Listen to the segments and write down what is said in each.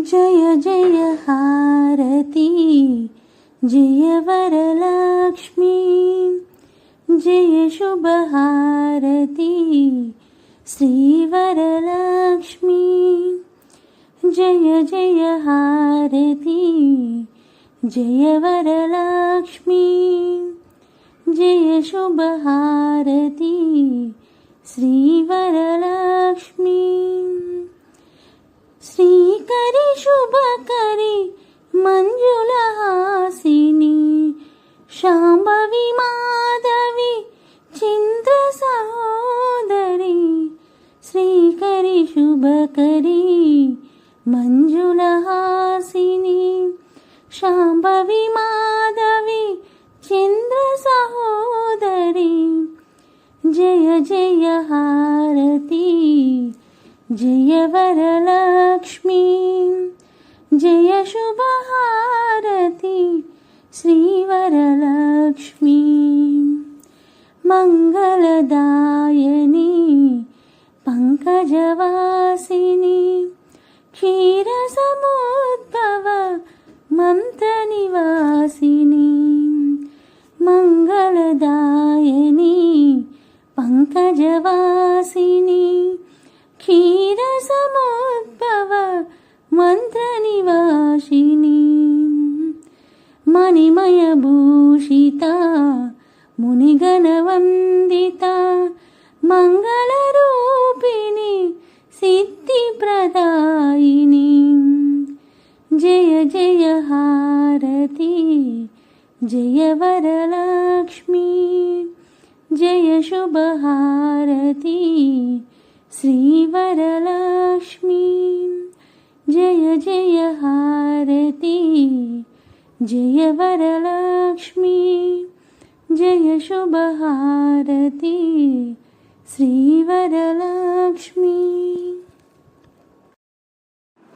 जय जय हारती जय वरलक्ष्मी, जय शुभहारती श्रीवरलक्ष्मी जय जय हारती जय वरलक्ष्मी, जय शुभहारती श्रीवरलक्ष्मी श्रीकर सुरहासिनी शाम्भवि माधवी चन्द्रसहोदरी। जय जय हारती जय वरलक्ष्मी। जय शुभहारती श्रीवरलक्ष्मी। मङ्गलदायिनी पङ्कजवासिनी क्षीरसमोद्भव मन्त्रनिवासिनी मङ्गलदायिनी पङ्कजवासिनी। क्षीरसमोद्भव मन्त्रनिवासिनी मणिमयभूषिता मुनिगणवन्दिता मङ्गल प्रदायिनी। जय जय हारती। जय वरलक्ष्मी। जय शुभहारती। श्रीवरलक्ष्मी जय जय हारती। जय वरलक्ष्मी। जय शुभहारती। श्रीवरलक्ष्मी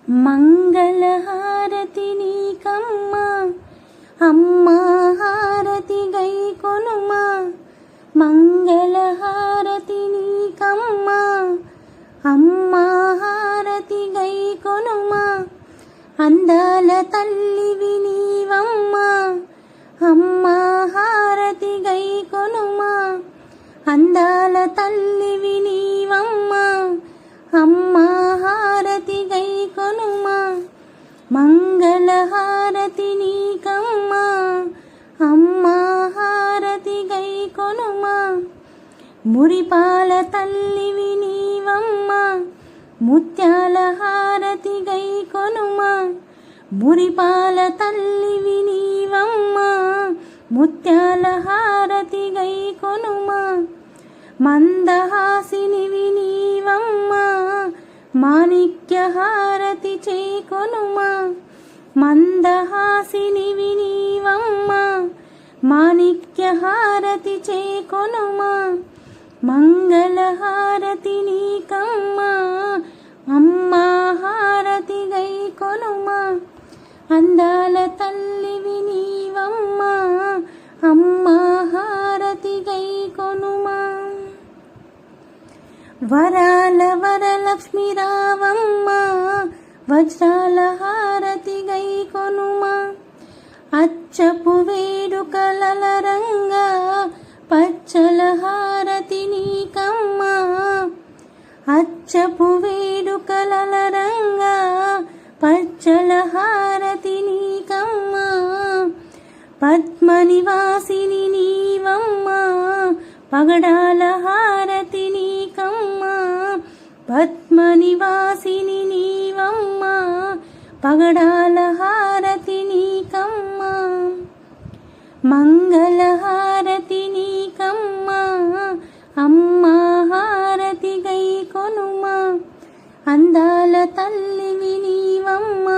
మంగళహారతి నీకమ్మ అమ్మ హారతి గై కొనుమా. మంగళహారతి నీకమ్మ అమ్మ హారతి గై కొనుమా. అందాల తల్లి వినీవమ్మ అమ్మ హారతి గై కొనుమా. అందాల తల్లి వినీవమ్మ అమ్మ మంగళహారతి కమ్మ అమ్మా హారతి గై కొనుమా మురిపాల తల్లివి నీవమ్మ ముత్యాల హారతి గై కొనుమా మురిపాల తల్లివి నీవమ్మ ముత్యాల హారతి గై కొనుమా మందహాసిని విని హారతి చేకొనుమా. మందహాసిని నీవమ్మ మాణిక్య హారతి చేకొనుమా. మంగళహారతి నీకమ్మ. అమ్మా హారతి గై కొనుమా అందాల తల్లి నీవమ్మ అమ్మా హారతి గై కొనుమా వరాల వరలక్ష్మి రావమ్మ. వజ్రాల హారతి గై కొనుమా. అచ్చపు వేడుకలల రంగా పచ్చల హారతి నీకమ్మ. అచ్చపు వేడుకలల రంగా పచ్చల హారతి నీకమ్మ. పద్మనివాసిని నీవమ్మ పగడాల హారతి నీకమ్మ. పద్మనివాసిని పగడాల హారతి నీకమ్మ. మంగళహారతి నీకమ్మ. అమ్మా హారతి గై కొనుమా. అందాల తల్లివి నీవమ్మ.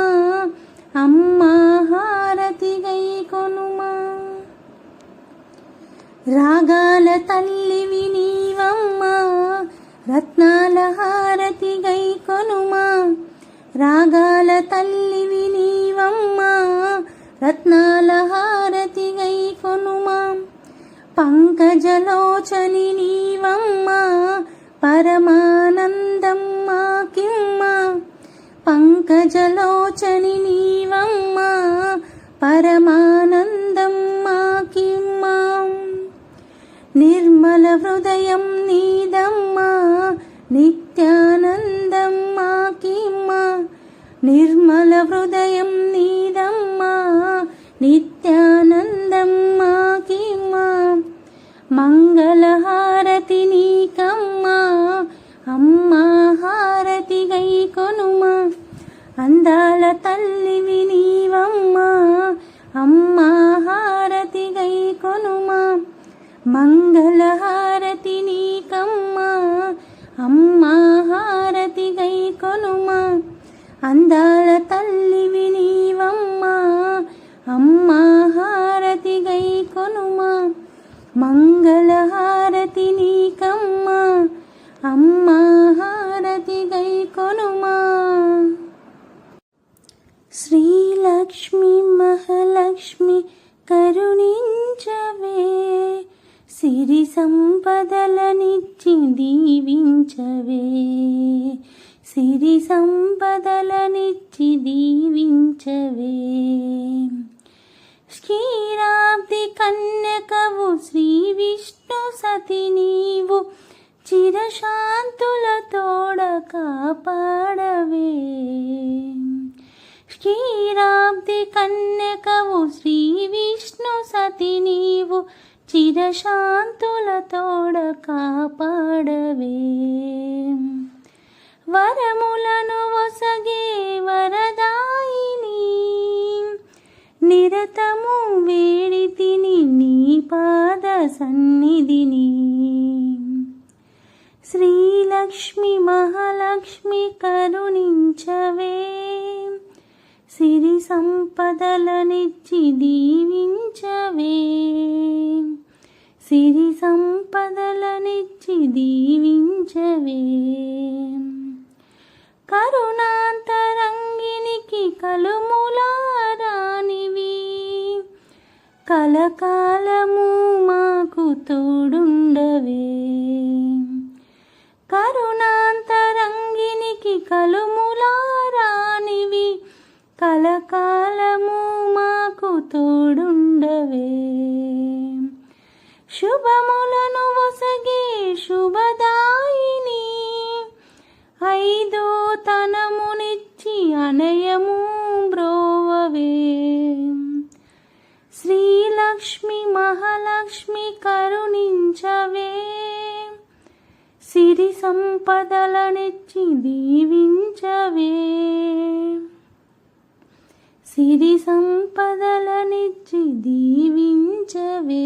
అమ్మా హారతి గై కొనుమా. రాగాల తల్లివి నీవమ్మ. రత్నాల హారతి గై కొనుమా. రాగాల తల్లివి నీవమ్మ రత్నాల హారతి గై కొనుమా. పంకజలోచని నీవమ్మా పరమానందమ్మా కిమ్మా. పంకజలోచని నీవమ్మా పరమానంద మంగళహారతి నీకమ్మా అమ్మా హారతి గై కొనుమా అందాల తల్లివి నీవమ్మా అమ్మా హారతి గై కొనుమా మంగళహారతి నీకమ్మా అమ్మా హారతి గై కొనుమా అందాల మంగళహారతి నీకమ్మ అమ్మ హారతి గై కొనుమా శ్రీలక్ష్మి మహాలక్ష్మి కరుణించవే సిరి సంపదలనిచ్చి దీవించవే. సిరి సంపదలనిచ్చి దీవించవే. క్షీరాబ్ది కన్న కాపాడవే. క్షీరాబ్ది కన్యకవు శ్రీ విష్ణు సతి నీవు చిరశాంతుల తోడ కాపాడవే. వరములను వసగే వరదాయిని నిరతము వేడితిని నీ పాద సన్నిధిని. శ్రీలక్ష్మి మహాలక్ష్మి కరుణించవే. సిరి సంపదలనిచ్చి దీవించవే. సిరి సంపదలనిచ్చి దీవించవే. కరుణాంతరంగినికి కలుములారానివి. కలకాలము శుభములను వసగే శుభదాయిని. ఐదో తనమునిచ్చి అనయము బ్రోవవే. శ్రీలక్ష్మి మహాలక్ష్మి కరుణించవే. సిరి సంపదలనిచ్చి దీవించవే. సిరి సంపదల నిచ్చి దీవించవే.